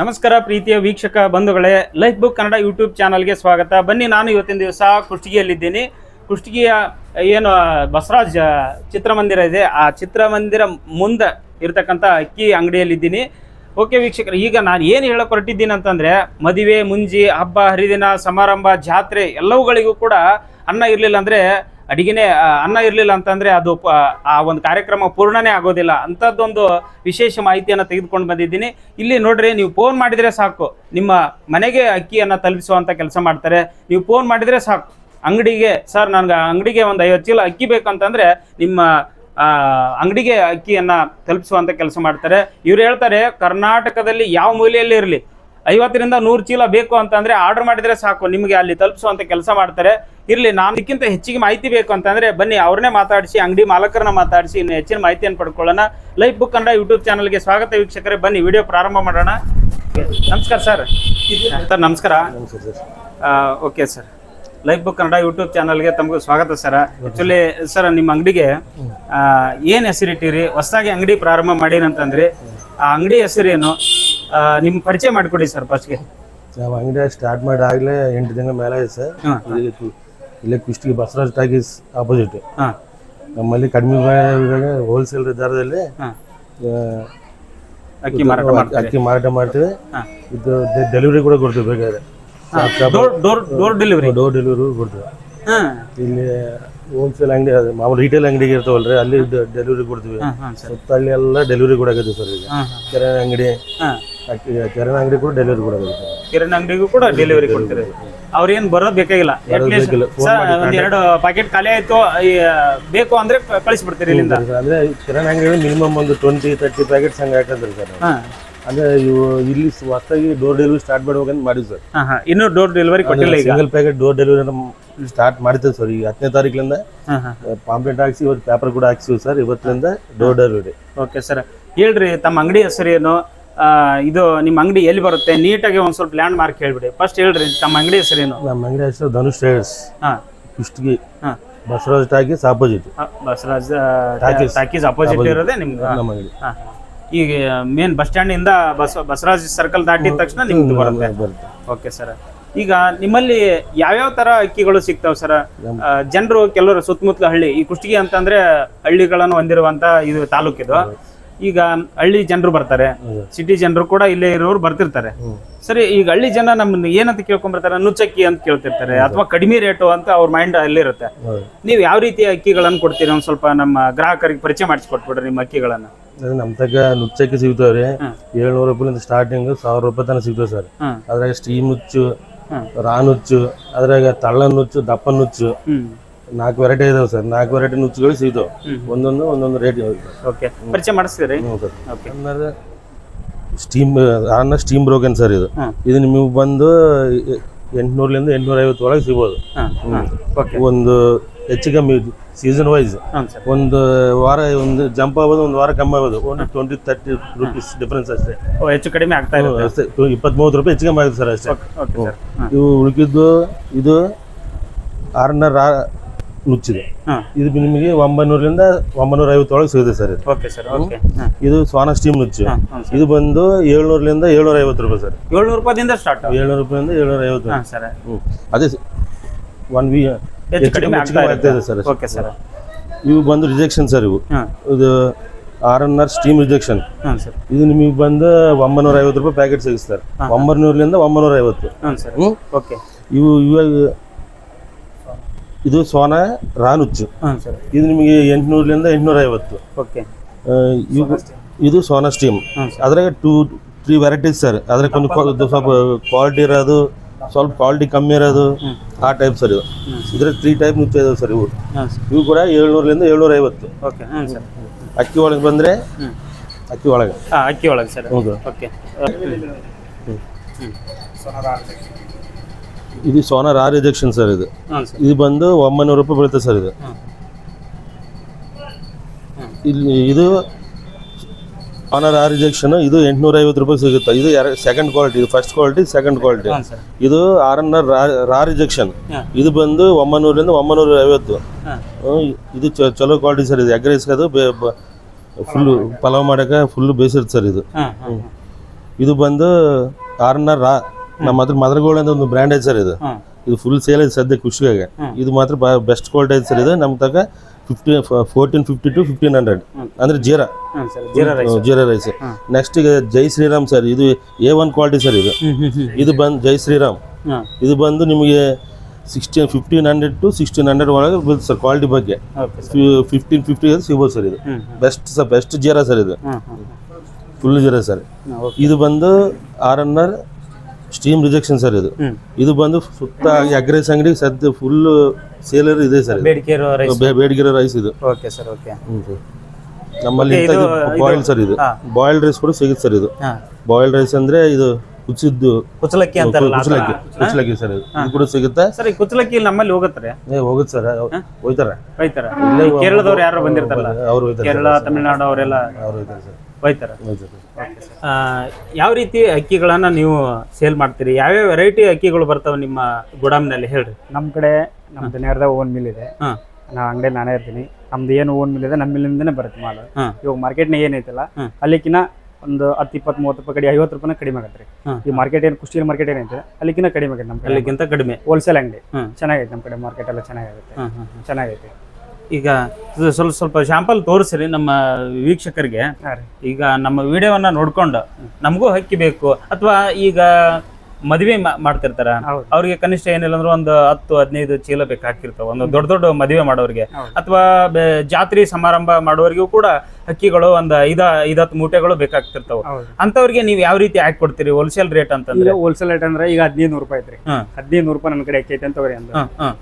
ನಮಸ್ಕಾರ ಪ್ರೀತಿಯ ವೀಕ್ಷಕ ಬಂಧುಗಳೇ ಲೈಫ್ ಬುಕ್ ಕನ್ನಡ ಯೂಟ್ಯೂಬ್ ಚಾನಲ್ಗೆ ಸ್ವಾಗತ. ಬನ್ನಿ ನಾನು ಇವತ್ತಿನ ದಿವಸ ಕುಷ್ಟಗಿಯಲ್ಲಿದ್ದೀನಿ. ಕುಷ್ಟಗಿಯ ಏನು, ಬಸವರಾಜ್ ಚಿತ್ರಮಂದಿರ ಇದೆ. ಆ ಚಿತ್ರಮಂದಿರ ಮುಂದೆ ಇರತಕ್ಕಂಥ ಅಕ್ಕಿ ಅಂಗಡಿಯಲ್ಲಿದ್ದೀನಿ. ಓಕೆ ವೀಕ್ಷಕರು, ಈಗ ನಾನು ಏನು ಹೇಳಕ್ಕೆ ಹೊರಟಿದ್ದೀನಿ ಅಂತಂದರೆ, ಮದುವೆ, ಮುಂಜಿ, ಹಬ್ಬ, ಹರಿದಿನ, ಸಮಾರಂಭ, ಜಾತ್ರೆ ಎಲ್ಲವುಗಳಿಗೂ ಕೂಡ ಅನ್ನ ಇರಲಿಲ್ಲ ಅಂದರೆ ಅಡಿಗೆನೇ ಅನ್ನ ಇರಲಿಲ್ಲ ಅಂತಂದರೆ ಅದು ಆ ಒಂದು ಕಾರ್ಯಕ್ರಮ ಪೂರ್ಣನೇ ಆಗೋದಿಲ್ಲ. ಅಂಥದ್ದೊಂದು ವಿಶೇಷ ಮಾಹಿತಿಯನ್ನು ತೆಗೆದುಕೊಂಡು ಬಂದಿದ್ದೀನಿ. ಇಲ್ಲಿ ನೋಡ್ರಿ, ನೀವು ಫೋನ್ ಮಾಡಿದರೆ ಸಾಕು. ನಿಮ್ಮ ಮನೆಗೆ ಅಕ್ಕಿಯನ್ನು ತಲುಪಿಸುವಂಥ ಕೆಲಸ ಮಾಡ್ತಾರೆ. ನೀವು ಫೋನ್ ಮಾಡಿದರೆ ಸಾಕು. ಅಂಗಡಿಗೆ ಸರ್ ನನಗೆ ಅಂಗಡಿಗೆ ಒಂದು ಐವತ್ತು ಚೀಲ ಅಕ್ಕಿ ಬೇಕಂತಂದರೆ ನಿಮ್ಮ ಅಂಗಡಿಗೆ ಅಕ್ಕಿಯನ್ನು ತಲುಪಿಸುವಂಥ ಕೆಲಸ ಮಾಡ್ತಾರೆ. ಇವ್ರು ಹೇಳ್ತಾರೆ, ಕರ್ನಾಟಕದಲ್ಲಿ ಯಾವ ಮೂಲೆಯಲ್ಲಿ ಇರಲಿ? ಐವತ್ತರಿಂದ ನೂರು ಚೀಲ ಬೇಕು ಅಂತಂದರೆ ಆರ್ಡರ್ ಮಾಡಿದ್ರೆ ಸಾಕು. ನಿಮಗೆ ಅಲ್ಲಿ ತಲುಪಿಸುವಂಥ ಕೆಲಸ ಮಾಡ್ತಾರೆ. ಇರ್ಲಿ ನಾನು ಇದಕ್ಕಿಂತ ಹೆಚ್ಚಿಗೆ ಮಾಹಿತಿ ಬೇಕು ಅಂತಂದರೆ ಬನ್ನಿ ಅವ್ರನ್ನೇ ಮಾತಾಡಿಸಿ ಅಂಗಡಿ ಮಾಲಕರನ್ನ ಮಾತಾಡಿಸಿ ಇನ್ನು ಹೆಚ್ಚಿನ ಮಾಹಿತಿಯನ್ನು ಪಡ್ಕೊಳ್ಳೋಣ. ಲೈಫ್ ಬುಕ್ ಕನ್ನಡ ಯೂಟ್ಯೂಬ್ ಚಾನಲ್ಗೆ ಸ್ವಾಗತ ವೀಕ್ಷಕರೇ ಬನ್ನಿ ವಿಡಿಯೋ ಪ್ರಾರಂಭ ಮಾಡೋಣ. ನಮಸ್ಕಾರ ಸರ್. ಸರ್ ನಮಸ್ಕಾರ. Okay sir. Life book Kannada YouTube ಚಾನಲ್ಗೆ ತಮಗೆ ಸ್ವಾಗತ ಸರ್. ಆ್ಯಕ್ಚುಲಿ ಸರ್ ನಿಮ್ಮ ಅಂಗಡಿಗೆ ಏನು ಹೆಸರಿಟ್ಟಿರಿ? ಹೊಸದಾಗಿ ಅಂಗಡಿ ಪ್ರಾರಂಭ ಮಾಡೀನಂತಂದ್ರಿ ಆ ಅಂಗಡಿ ಹೆಸರೇನು? ನಿಮ್ಮ ಪರಿಚಯ ಮಾಡಿಕೊಡಿ ಸರ್ ಫಸ್ಟ್ಗೆ ನಾವು ಅಂಗಡಿ ಸ್ಟಾರ್ಟ್ ಮಾಡಿ ಆಗಲೇ ಎಂಟು ದಿನ ಮೇಲೆ ಸರ್. ಇಲ್ಲಿ ಕುಷ್ಟಗಿ ಬಸವರಾಜ್ ಟಾಕೀಸ್ ಆಪೋಸಿಟ್ ಹಾಂ. ನಮ್ಮಲ್ಲಿ ಕಡಿಮೆ ಹೋಲ್ಸೇಲ್ ದರದಲ್ಲಿ ಆ, ಅಕ್ಕಿ ಮಾರಾಟ ಮಾಡ್ತಾರೆ. ಅಕ್ಕಿ ಮಾರಾಟ ಮಾಡ್ತೀವಿ. ಇದು ಡೆಲಿವರಿ ಕೂಡ ಕೊಡ್ತೀವಿ ಬೇಕಾದ್ರೆ. Door door door delivery door delivery ಕೊಡ್ತೀವಿ. ಹಾಂ. ಇಲ್ಲಿ ಹೋಲ್ಸೇಲ್ ಅಂಗಡಿ ಅದು ಮಾಮೂಲು ರಿಟೇಲ್ ಅಂಗಡಿಗೆ ಇರ್ತಾವಲ್ರಿ ಅಲ್ಲಿ ಡೆಲಿವರಿ ಕೊಡ್ತೀವಿ. ಹಾಂ ಹಾಂ ಸರ್. ಸುತ್ತ ಅಲ್ಲಿ ಎಲ್ಲ ಡೆಲಿವರಿ ಕೊಡಕತ್ತೀವಿ ಸರ್ ಈಗ. ಹಾಂ ಕಿರಾಣಿ ಅಂಗಡಿ ಹಾಂ. ಅಕ್ಕಿ ಕಿರಾಣಿ ಅಂಗಡಿ ಕೂಡ ಡೆಲಿವರಿ ಕೊಡಾಕತ್ತೀವಿ ಕೆರೆ ಕಿರಾಣಿ ಅಂಗಡಿಗೂ ಕೂಡ ಡೆಲಿವರಿ ಕೊಡ್ತೀರಿ. ಅವ್ರೇನು ಬರೋದ್ ಬೇಕಾಗಿಲ್ಲ. ಅಟ್ಲೀಸ್ಟ್. ಒಂದು ಎರಡು ಪ್ಯಾಕೆಟ್ ಖಾಲಿ ಆಯ್ತು ಬೇಕು ಅಂದ್ರೆ ಕಳಿಸ್ಬಿಡ್ತೀರಿ ಇಲ್ಲಿಂದ. ಅಂದ್ರೆ ಕಿರಾಣಿ ಅಂಗಡಿ ಮಿನಿಮಮ್ ಒಂದು ಟ್ವೆಂಟಿ ತರ್ಟಿ ಪ್ಯಾಕೆಟ್ ಹಂಗ ಹಾಕಿದ್ರು ಸರ್ ಅಂದ್ರೆ ಇವು ಇಲ್ಲಿ ಹೊಸದಾಗಿ ಡೋರ್ ಡೆಲಿವರಿ ಸ್ಟಾರ್ಟ್ ಮಾಡ್ಬೇಕಂತ ಮಾಡಿವಿ ಸರ್. ಇನ್ನು ಡೋರ್ ಡೆಲಿವರಿ ಕೊಟ್ಟಿಲ್ಲ ಈಗ? Single packet door delivery start ಮಾಡ್ತೇವೆ ಸರ್. ಈಗ ಹತ್ತನೇ ತಾರೀಕಿನಿಂದ ಹಾಂ ಪಾಂಪ್ಲೆಟ್ ಹಾಕ್ಸಿ ಇವತ್ತು ಪೇಪರ್ ಕೂಡ ಹಾಕ್ಸಿವಿ ಸರ್. ಇವತ್ತಿನಿಂದ ಡೋರ್ ಡೆಲಿವರಿ ಓಕೆ ಸರ್. ಹೇಳ್ರಿ ತಮ್ಮ ಅಂಗಡಿ ಹೆಸರು ಆ, ಇದು ನಿಮ್ಮ ಅಂಗಡಿ ಎಲ್ಲಿ ಬರುತ್ತೆ? ನೀಟಾಗಿ ಒಂದು ಸ್ವಲ್ಪ ಲ್ಯಾಂಡ್ ಮಾರ್ಕ್ ಹೇಳ್ಬಿಡಿ. ಫಸ್ಟ್ ಹೇಳ್ರಿ ತಮ್ಮ ಅಂಗಡಿ ಹೆಸರೇನು? ನಮ್ಮ ಅಂಗಡಿ ಹೆಸರು ಧನುಷ್ ಟ್ರೇಡರ್ಸ್. ಹಾಂ. ಕುಷ್ಟಗಿ ಹಾಂ. Basavaraj talkies opposite Basavaraj. Talkies. Opposite ಇರೋದೇ ನಿಮ್ಗೆ ನಮ್ಮ ಅಂಗಡಿ. ಹಾಂ. ಈಗ ಮೇನ್ ಬಸ್ ಸ್ಟ್ಯಾಂಡ್ ಇಂದ ಬಸ್ ಬಸವರಾಜ್ ಸರ್ಕಲ್ ದಾಟಿದ ತಕ್ಷಣ ನಿಮ್ದು ಬರುತ್ತೆ. ಬರುತ್ತೆ. ಓಕೆ ಸರ್ ಈಗ ನಿಮ್ಮಲ್ಲಿ ಯಾವ್ಯಾವ ತರ ಅಕ್ಕಿಗಳು ಸಿಗ್ತಾವ ಸರ್ ಜನರು ಕೆಲವರು ಸುತ್ತಮುತ್ತಲ ಹಳ್ಳಿ ಈ ಕುಷ್ಟಗಿ ಅಂತಂದ್ರೆ ಹಳ್ಳಿಗಳನ್ನು ಹೊಂದಿರುವಂತ ಇದು ತಾಲೂಕಿದು. ಈಗ ಹಳ್ಳಿ ಜನರು ಬರ್ತಾರೆ. ಸಿಟಿ ಜನರು ಕೂಡ ಇಲ್ಲೇ ಇರೋರು ಬರ್ತಿರ್ತಾರೆ. ಸರಿ ಈಗ ಹಳ್ಳಿ ಜನ ನಮ್ಮನ್ನ ಏನಂತ ಕೇಳ್ಕೊಂಬರ್ತಾರೆ ನುಚ್ಚಕ್ಕಿ ಅಂತ ಕೇಳ್ತಿರ್ತಾರೆ. ಅಥವಾ ಕಡಿಮೆ ರೇಟು ಅಂತ ಅವ್ರ ಮೈಂಡ್ ಅಲ್ಲಿರುತ್ತೆ. ಇರುತ್ತೆ ನೀವು ಯಾವ ರೀತಿಯ ಅಕ್ಕಿಗಳನ್ನು ಕೊಡ್ತೀರಿ? ಒಂದು ಸ್ವಲ್ಪ ನಮ್ಮ ಗ್ರಾಹಕರಿಗೆ ಪರಿಚಯ ಮಾಡಿಸ್ಕೊಟ್ಬಿಡ್ರಿ ನಿಮ್ಮ ಅಕ್ಕಿಗಳನ್ನು. ನಮ್ ನಮ್ಮ ತಗ ನುಚ್ಚಕ್ಕಿ ಸಿಗ್ತಾವ್ರಿ. ಏಳ್ನೂರು ರೂಪಾಯಿಂದ ಸ್ಟಾರ್ಟಿಂಗ್ ಸಾವಿರ ರೂಪಾಯಿ ತನಕ ಸಿಗ್ತಾವೆ ಸರ್. ಅದ್ರಾಗ ಸ್ಟೀಮ್ ನುಚ್ಚು ರಾ ನುಚ್ಚು ಅದ್ರಾಗ ತಳ್ಳ ನುಚ್ಚು ದಪ್ಪ ನುಚ್ಚು. ನಾಲ್ಕು ವೆರೈಟಿ ಇದಾವೆ ಸರ್. ನಾಲ್ಕು ವೆರೈಟಿ ನುಚ್ಚುಗಳು ಸಿಗ್ತಾವೆ ಒಂದೊಂದು ಒಂದೊಂದು ರೇಟ್ ಓಕೆ ಪರಿಚಯ ಮಾಡಿಸ್ತೀರಿ ಅಂದ್ರೆ ಸ್ಟೀಮ್ ಅನ್ನ ಸ್ಟೀಮ್ ಬ್ರೋಕನ್ ಸರ್ ಇದು. ಇದು ನಿಮಗೆ ಬಂದು ಎಂಟುನೂರಲಿಂದ ಎಂಟುನೂರ ಐವತ್ತು ಒಳಗೆ ಸಿಗ್ಬೋದು. ಒಂದು ಹೆಚ್ಚು ಕಮ್ಮಿ ಸೀಸನ್ ವೈಸ್ ಒಂದು ವಾರ ಒಂದು ಜಂಪ್ ಆಗೋದು ಒಂದು ವಾರ ಕಮ್ಮಿ ಆಗೋದು ಒಂದು ಟ್ವೆಂಟಿ ತರ್ಟಿ ರುಪೀಸ್ ಡಿಫ್ರೆನ್ಸ್ ಅಷ್ಟೇ. ಹೆಚ್ಚು ಕಡಿಮೆ ಆಗ್ತಾ ಇದೆ ಇಪ್ಪತ್ತ್ ಮೂವತ್ತು ರೂಪಾಯಿ ಹೆಚ್ಚು ಕಮ್ಮಿ ಆಗುತ್ತೆ ಸರ್ ಅಷ್ಟೇ. ಇವು ಉಳುಕಿದ್ದು ಇದು ಆರನ್ನ ರಾ ನುಚ್ಚಿದೆ ಇದು ನಿಮಗೆ ಒಂಬೈನೂರರಿಂದ ಒಂಬೈನೂರ ಐವತ್ತೊಳಗೆ ಸಿಗುತ್ತೆ ಸರ್ ಇದು. Okay sir okay. ಇದು ಸ್ವಾನ ಸ್ಟೀಮ್ ನುಚ್ಚು. ಇದು ಬಂದು ಏಳ್ನೂರಲಿಂದ ಏಳ್ನೂರ ಐವತ್ತು ರೂಪಾಯಿ ಸರ್. ಏಳ್ನೂರು ರೂಪಾಯಿಂದ ಸ್ಟಾರ್ಟ್. ಏಳ್ನೂರು ರೂಪಾಯಿಂದ ಏಳ್ನೂರ ಐವತ್ತು ಸರ್. ಅದೇ one V sir okay sir. ಇವು ಬಂದು ರಿಜೆಕ್ಷನ್ ಸರ್ ಇವು. ಇದು R N R steam rejection ಇದು ನಿಮಗೆ ಬಂದು ಒಂಬೈನೂರ ಐವತ್ತು ರೂಪಾಯಿ ಪ್ಯಾಕೆಟ್ ಸಿಗುತ್ತೆ ಸರ್. ಒಂಬೈನೂರಲಿಂದ ಒಂಬೈನೂರ ಐವತ್ತು ಓಕೆ. ಇವು ಇವಾಗ ಇದು ಸೋನ ರಾನುಚ್ಚು. ಹಾಂ ಸರ್. ಇದು ನಿಮಗೆ ಎಂಟುನೂರಲಿಂದ ಎಂಟುನೂರ ಐವತ್ತು ಓಕೆ ಇವು ಇದು ಸೋನಾ ಸ್ಟೀಮ್. ಅದ್ರಾಗೆ ಟೂ ತ್ರೀ ವೆರೈಟೀಸ್ ಸರ್. ಅದ್ರಾಗ ಒಂದು ಸ್ವಲ್ಪ ಕ್ವಾಲಿಟಿ ಇರೋದು ಸ್ವಲ್ಪ ಕ್ವಾಲಿಟಿ ಕಮ್ಮಿ ಇರೋದು ಆ ಟೈಪ್ ಸರ್ ಇದು. ಇದ್ರಾಗ ತ್ರೀ ಟೈಪ್ ನುಚ್ಚು ಇದಾವೆ ಸರ್ ಇವು. ಇವು ಕೂಡ ಏಳ್ನೂರಲಿಂದ ಏಳ್ನೂರ ಐವತ್ತು ಓಕೆ ಹಾಂ ಸರ್. ಅಕ್ಕಿ ಒಳಗೆ ಬಂದರೆ ಅಕ್ಕಿ ಒಳಗೆ. ಹಾಂ ಅಕ್ಕಿ ಒಳಗೆ ಸರ್. ಹೌದು. ಓಕೆ. ಇದು ಸೋನಾರ್ ಆರ್ ರಿಜೆಕ್ಷನ್ ಸರ್ ಇದು. ಹಾಂ ಸರ್. ಇದು ಬಂದು ಒಂಬೈನೂರು ರೂಪಾಯಿ ಬೀಳುತ್ತೆ ಸರ್ ಇದು. ಹಾಂ. ಇಲ್ಲಿ ಇದು ಆನರ್ ಆರ್ ರಿಜೆಕ್ಷನ್ ಇದು ಎಂಟುನೂರ ಐವತ್ತು ರೂಪಾಯಿ ಸಿಗುತ್ತೆ. ಇದು ಎರಡು ಸೆಕೆಂಡ್ ಕ್ವಾಲಿಟಿ ಇದು ಫಸ್ಟ್ ಕ್ವಾಲಿಟಿ ಸೆಕೆಂಡ್ ಕ್ವಾಲಿಟಿ ಹಾಂ ಸರ್. ಇದು R N R raw rejection ಇದು ಬಂದು ಒಂಬೈನೂರಿಂದ ಒಂಬೈನೂರ ಐವತ್ತು ಹಾಂ. ಹ್ಮ್, ಇದು ಚ- ಚಲೋ ಕ್ವಾಲಿಟಿ ಸರ್ ಇದು. ಎಗ್ ರೈಸ್ ಅದು ಫುಲ್ಲು ಪಲಾವ್ ಮಾಡೋಕೆ ಫುಲ್ ಬೇಯಿಸಿರುತ್ತೆ ಸರ್ ಇದು. ಹಾಂ ಹಾಂ ಇದು ಬಂದು ಆರ್ ರಾ ನಮ್ಮ ಹತ್ರ ಮದರಗೋಲ್ಡ್ ಅಂತ ಒಂದು ಬ್ರ್ಯಾಂಡ್ ಐತೆ ಸರ್ ಇದು. ಇದು ಫುಲ್ ಸೇಲ್ ಐತೆ ಸದ್ಯ ಖುಷಿಯಾಗ. ಇದು ಮಾತ್ರ ಬೆಸ್ಟ್ ಕ್ವಾಲಿಟಿ ಐತೆ ಸರ್ ಇದು. ನಮ್ಮ ತಗ fifty fourteen fifty two fifteen hundred ಅಂದ್ರೆ jeera. Jeera rice jeera rice next ಈಗ ಜೈ ಶ್ರೀರಾಮ್ ಸರ್. ಇದು ಎ ಒನ್ ಕ್ವಾಲಿಟಿ ಸರ್ ಇದು. ಇದು ಬಂದು ಜೈ ಶ್ರೀರಾಮ್. ಇದು ಬಂದು ನಿಮಗೆ sixteen fifteen hundred to sixteen hundred ಒಳಗೆ ಬೀಳುತ್ತೆ ಸರ್ ಕ್ವಾಲಿಟಿ ಬಗ್ಗೆ. ಫಿಫ್ಟೀನ್ ಫಿಫ್ಟಿ ಸಿಗ್ಬೋದು ಸರ್ ಇದು. Best sir best jeera sir ಇದು. Full jeera sir. ಇದು ಬಂದು R N R steam rejection sir ಇದು. ಇದು ಬಂದು ಸುತ್ತ ಅಗ್ರೆಸ್ ಅಂಗಡಿ ಸದ್ಯ ಫುಲ್ ಸೇಲರ್ ಇದೆ ಸರ್ ಬೇಡಿಕೆ ಇರೋ ಬೇಡಿಗಿರೋ ರೈಸ್ ಇದು. Okay sir okay hmm sir ನಮ್ಮಲ್ಲಿ ಬಾಯ್ಲ್ ಸರ್ ಇದು. ಬಾಯ್ಲ್ಡ್ ರೈಸ್ ಕೂಡ ಸಿಗುತ್ತೆ ಸರ್ ಇದು. ಹಾಂ. ಬಾಯ್ಲ್ಡ್ ರೈಸ್ ಅಂದ್ರೆ ಇದು ಕುಚ್ಚಿದ್ದು ಕುಚ್ಚಲಕ್ಕಿ ಅಂತಾರಲ್ಲ ಆ ಥರ. ಕುಚಲಕ್ಕಿ ಕುಚಲಕ್ಕಿ ಸರ್ ಇದು ಇದು ಕೂಡ ಸಿಗುತ್ತೆ. ಸರ್ ಈ ಕುಚ್ಚಲಕ್ಕಿ ಇಲ್ಲಿ ನಮ್ಮಲ್ಲಿ ಹೋಗತ್ತಾರೆ ಏ ಹೋಗುತ್ತೆ ಸರ್ ಹೋಯ್ತಾರೆ. ಹೋಯ್ತಾರ. ಕೇರಳದವ್ರು ಯಾರು ಬಂದಿರ್ತಾರಲ್ಲ. ಅವ್ರು ಹೋಯ್ತಾರೆ ಕೇರಳ ತಮಿಳ್ನಾಡು ಅವರೆಲ್ಲ ಅವ್ರು ಹೋಯ್ತಾರೆ ಸರ್ ಒಯ್ತಾರ ಯಾವ ರೀತಿ ಅಕ್ಕಿಗಳನ್ನ ನೀವು ಸೇಲ್ ಮಾಡ್ತೀರಿ? ಯಾವ್ಯಾವ ವೆರೈಟಿ ಅಕ್ಕಿಗಳು ಬರ್ತಾವ ನಿಮ್ಮ ಗೋಡಾಮ್ನಲ್ಲಿ ಹೇಳ್ರಿ. ನಮ್ಮ ಕಡೆ ನಮ್ದು ನೇರದಾಗ ಓನ್ ಮಿಲ್ ಇದೆ. ಹಾಂ. ನಾ ಅಂಗಡಿ ನಾನೇ ಇರ್ತೀನಿ. ನಮ್ದು ಏನು ಓನ್ ಮಿಲ್ ಇದೆ ನಮ್ಮ ಮಿಲ್ಲಿಂದನೇ ಬರುತ್ತೆ ಮಾಲ್. ಇವಾಗ ಮಾರ್ಕೆಟ್ನಾಗ ಏನೈತಲ್ಲ ಹ್ಮ್. ಅಲ್ಲಿಕಿನ ಒಂದು ಹತ್ತು ಇಪ್ಪತ್ತು ಮೂವತ್ತು ರೂಪಾಯಿ ಕಡೆ ಐವತ್ತು ರೂಪಾಯಿ ಕಡಿಮೆ ಆಗತ್ತೆ ರೀ. ಹ್ಮ್. ಈ ಮಾರ್ಕೆಟ್ ಏನು ಕುಷ್ಟಿ ಮಾರ್ಕೆಟ್ ಏನೈತೆ ಅಲ್ಲಿಕಿನ ಕಡಿಮೆ ಆಗತ್ತೆ ನಮ್ಮ ಕಡೆ. ಅಲ್ಲಿಗಿಂತ ಕಡಿಮೆ. ಹೋಲ್ಸೇಲ್ ಅಂಗಡಿ. ಹ್ಮ್. ಚೆನ್ನಾಗೈತೆ ನಮ್ಮ ಕಡೆ ಮಾರ್ಕೆಟ್ ಎಲ್ಲ ಚೆನ್ನಾಗೈತೆ. ಹ್ಮ್, ಹ್ಮ್, ಹ್ಮ್. ಚೆನ್ನಾಗೈತೆ. ಈಗ ಇದು ಸ್ವಲ್ಪ ಸ್ವಲ್ಪ ಶಾಂಪಲ್ ತೋರಿಸ್ರಿ ನಮ್ಮ ವೀಕ್ಷಕರಿಗೆ. ಈಗ ನಮ್ಮ ವಿಡಿಯೋವನ್ನ ನೋಡ್ಕೊಂಡು ನಮಗೂ ಹಕ್ಕಿ ಬೇಕು ಅಥವಾ ಈಗ ಮದುವೆ ಮಾಡ್ತಿರ್ತಾರ. ಅವ್ರಿಗೆ ಕನಿಷ್ಠ ಏನಿಲ್ಲ ಅಂದ್ರೆ ಒಂದು ಹತ್ತು ಹದಿನೈದು ಚೀಲ ಬೇಕು ಹಾಕಿರ್ತಾವ. ಒಂದು ದೊಡ್ಡ ದೊಡ್ಡ ಮದುವೆ ಮಾಡೋರಿಗೆ. ಅಥವಾ ಜಾತ್ರೆ ಸಮಾರಂಭ ಮಾಡೋರಿಗೂ ಕೂಡ ಹಕ್ಕಿಗಳು ಒಂದು ಐದ ಐದತ್ತು ಮೂಟೆಗಳು ಬೇಕಾಗ್ತಿರ್ತಾವ. ಅಂತವ್ರಿಗೆ ನೀವು ಯಾವ ರೀತಿ ಹಾಕಿ ಕೊಡ್ತೀರಿ? ಹೋಲ್ಸೇಲ್ ರೇಟ್ ಅಂತಂದ್ರೆ? ಹೋಲ್ಸೇಲ್ ರೇಟ್ ಅಂದ್ರೆ ಈಗ ಹದಿನೈದು ನೂರು ರೂಪಾಯಿ ಐತ್ರಿ. ಹದಿನೈದು ನೂರು ರೂಪಾಯಿ ನನ್ನ ಕಡೆ ಅಕ್ಕಿ ಐತೆ ಅಂತ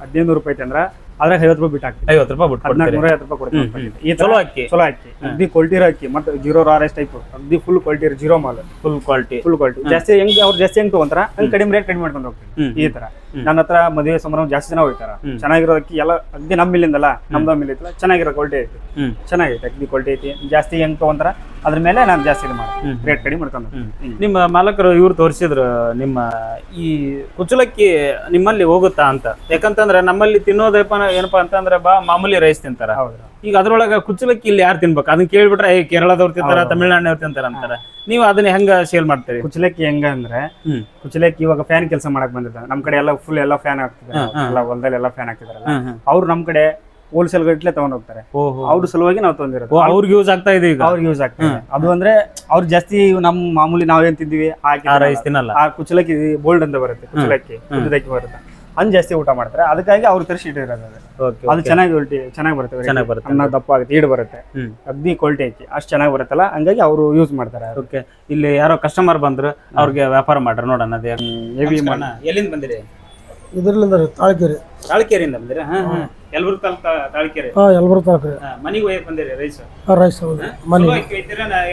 ಹದಿನೈದು ನೂರು ರೂಪಾಯಿ ಐತೆ ಅಂದ್ರೆ ಅದ್ರಾಗ ಐವತ್ತು ರೂಪಾಯಿ ಬಿಟ್ಟು ಹಾಕ್ತೀವಿ ಐವತ್ತು ರೂಪಾಯಿ ಬಿಟ್ಟು ಹದಿನಾಲ್ಕು ನೂರ ಐವತ್ತು ರೂಪಾಯಿ ಕೊಡ್ತೀನಿ ಈ ಚಲೋ ಅಕ್ಕಿ ಚಲೋ ಅಕ್ಕಿ ಅಗ್ದಿ ಕ್ವಾಲಿಟಿ ಇರೋ ಅಕ್ಕಿ ಮತ್ತೆ ಜೀರೋ ಆರ್ ಎಸ್ ಟೈಪ್ ಅಗ್ದಿ ಫುಲ್ ಕ್ವಾಲಿಟಿ ಜೀರೋ ಮಾಲ್ ಫುಲ್ ಕ್ವಾಲಿಟಿ ಫುಲ್ ಕ್ವಾಲಿಟಿ ಜಾಸ್ತಿ ಹೆಂಗ್ ಅವ್ರ ಜಾಸ್ತಿ ಹೆಂಗ್ ತಗೊಂತಾರ ಹಂಗ್ ಕಡಿಮೆ ರೇಟ್ ಕಡಿಮೆ ಮಾಡ್ಕೊಂಡು ಹೋಗ್ತೀವಿ. ಈ ತರ. ನನ್ನ ಹತ್ರ ಮದುವೆ ಸಮಾರಂಭ ಜಾಸ್ತಿ ಜನ ಹೋಗ್ತಾರ. ಚೆನ್ನಾಗಿರೋದಕ್ಕೆ ಚೆನ್ನಾಗಿರೋ ಅಕ್ಕಿ ಎಲ್ಲ ಅಗ್ದಿ ನಮ್ಮ ಇಲ್ಲಿಂದಲ್ಲ ನಮ್ದು ಮಿಲ್ ಐತಲ್ಲ ಚೆನ್ನಾಗಿರೋ ಕ್ವಾಲಿಟಿ ಐತಿ. ಚೆನ್ನಾಗೈತೆ ಅಗ್ದಿ ಕ್ವಾಲಿಟಿ ಐತಿ. ಜಾಸ್ತಿ ಹೆಂಗ್ ತಗೊಂತಾರ ಅದ್ರ ಮೇಲೆ ನಾನು ಜಾಸ್ತಿ ಇದು ಮಾಡಿ. ರೇಟ್ ಕಡಿಮೆ ಮಾಡ್ಕೊಂಡು ಹೋಗ್ತೀನಿ. ನಿಮ್ಮ ಮಾಲಕರು ಇವ್ರು ತೋರಿಸಿದ್ರು ನಿಮ್ಮ ಈ ಕುಚ್ಚಲಕ್ಕಿ ನಿಮ್ಮಲ್ಲಿ ಹೋಗುತ್ತಾ ಅಂತ. ಯಾಕಂತಂದ್ರೆ ನಮ್ಮಲ್ಲಿ ತಿನ್ನೋದಪ್ಪ ಏನಪ್ಪಾ ಅಂತಂದ್ರೆ ಬಾ ಮಾಮೂಲಿ ರೈಸ್ ತಿಂತಾರ. ಹೌದು ಈಗ ಅದ್ರೊಳಗ ಕುಚ್ಚಲಕ್ಕಿ ಇಲ್ಲಿ ಯಾರು ತಿನ್ಬೇಕು? ಅದನ್ನ ಕೇಳ್ಬಿಟ್ರೆ ಏ ಕೇರಳದವ್ರು ತಿಂತಾರ ತಮಿಳ್ನಾಡಿನವ್ರು ತಿಂತಾರ ಅಂತಾರ. ನೀವು ಅದನ್ನ ಹೆಂಗ ಸೇಲ್ ಮಾಡ್ತೀರಿ? ಕುಚಲಕ್ಕಿ ಹೆಂಗ ಅಂದ್ರೆ ಕುಚಲಕ್ಕಿ ಇವಾಗ ಫ್ಯಾನ್ ಕೆಲಸ ಮಾಡಕ್ ಬಂದಿದ್ದ ನಮ್ ಕಡೆ ಎಲ್ಲ ಫುಲ್ ಎಲ್ಲ ಫ್ಯಾನ್ ಆಗ್ತಿದ್ದಾರೆ. ಎಲ್ಲ ಹೊಲದಲ್ಲಿ ಎಲ್ಲ ಫ್ಯಾನ್ ಹಾಕ್ತಿದಾರಲ್ಲ. ಅವ್ರು ನಮ್ ಕಡೆ ಹೋಲ್ಸೇಲ್ ಗಟ್ಲೆ ತಗೊಂಡ್ ಹೋಗ್ತಾರೆ. ಅವ್ರ ಸಲುವಾಗಿ ನಾವು ತಂದಿರೋದು. ಅವ್ರಿಗೆ ಯೂಸ್ ಆಗ್ತಾ ಇದೆ ಈಗ? ಅವ್ರಿಗೆ ಯೂಸ್ ಆಗ್ತದೆ ಅದು ಅಂದ್ರೆ ಅವ್ರು ಜಾಸ್ತಿ ನಮ್ ಮಾಮೂಲಿ ನಾವೇನ್ ತಿಂದಿವಿ ಆ ಕುಚಲಕ್ಕಿ ಬೋಲ್ಡ್ ಅಂತ ಬರುತ್ತೆ ಕುಚಲಕ್ಕಿ ಕುಚ್ಚದಕ್ಕಿ ಬರುತ್ತೆ. ಅನ್ ಜಾಸ್ತಿ ಊಟ ಮಾಡ್ತಾರೆ. ಅದಕ್ಕಾಗಿ ಅವ್ರು ತರಿಸಿ ಇಟ್ಟಿರೋದು ಅದು. ಓಕೆ ಅದು ಚೆನ್ನಾಗಿ ಉಲ್ಟಿ ಚೆನ್ನಾಗಿ ಬರುತ್ತೆ. ಚೆನ್ನಾಗಿ ಬರುತ್ತೆ. ಅನ್ನ ದಪ್ಪ ಆಗುತ್ತೆ ಈಡು ಬರುತ್ತೆ. ಅಗ್ನಿ ಅಗ್ದಿ ಕ್ವಾಲಿಟಿ ಐತಿ ಅಷ್ಟು ಚೆನ್ನಾಗಿ ಬರುತ್ತಲ್ಲ ಹಂಗಾಗಿ ಅವರು ಯೂಸ್ ಮಾಡ್ತಾರೆ. ಓಕೆ ಇಲ್ಲಿ ಯಾರೋ ಕಸ್ಟಮರ್ ಬಂದ್ರು ಅವ್ರಿಗೆ ವ್ಯಾಪಾರ ಮಾಡ್ರಿ ನೋಡೋಣ ಅದೇ. ಹೆವಿ ಎಲ್ಲಿಂದ ಬಂದಿರಿ? ಇದರಲ್ಲಿಂದ ತಾಳ್ಕೇರಿ. ತಾಳ್ಕೆರೆ ಬಂದಿರ? ಹಾ ಹಾ. ಯಲಬುರ್ಗ ತಾಲೂಕ ತಾಳ್ಕೇರಿ? ಹಾಂ ಯಲ್ಬುರ್ಗ ತಾಲೂಕು ರೀ ಮನೆಗೆ ಒಯ್ಯಕ್ ಬಂದಿರಿ ರೈಸ್? ಹಾಂ ರೈಸ್ ಹೌದು. ಮನೆಗೆ.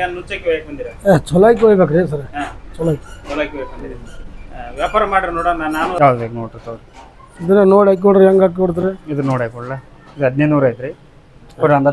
ಏನ್ ನುಚ್ಚಕ್ಕಿ ಒಯ್ಯಕ್ ಬಂದಿರ? ಏ ಚಲೋ ಆಗಿ ಹೋಗ್ಬೇಕು ಸರ್. ಹಾ. ಚಲೋ ಚಲೋ ಬಂದಿರಿ. ಆ, ವ್ಯಾಪಾರ ಮಾಡ್ರಿ ನೋಡೋಣ ನಾನು ಯಾವ್ದು ಬೇಕು ನೋಡ್ರಿ ತಗೊಳ್ರಿ. ಇದನ್ನ ನೋಡಿ ಹಾಕಿ ಕೊಡ್ರಿ ಹೆಂಗೆ ಹಾಕಿ ಕೊಡ್ತೀರಿ ಇದು ನೋಡಿ ಕೊಡ್ಲ ಇದು ಹದಿನೈದು ನೂರು ಐತ್ರಿ ಕೊಡ್ರಿ ಅಂದ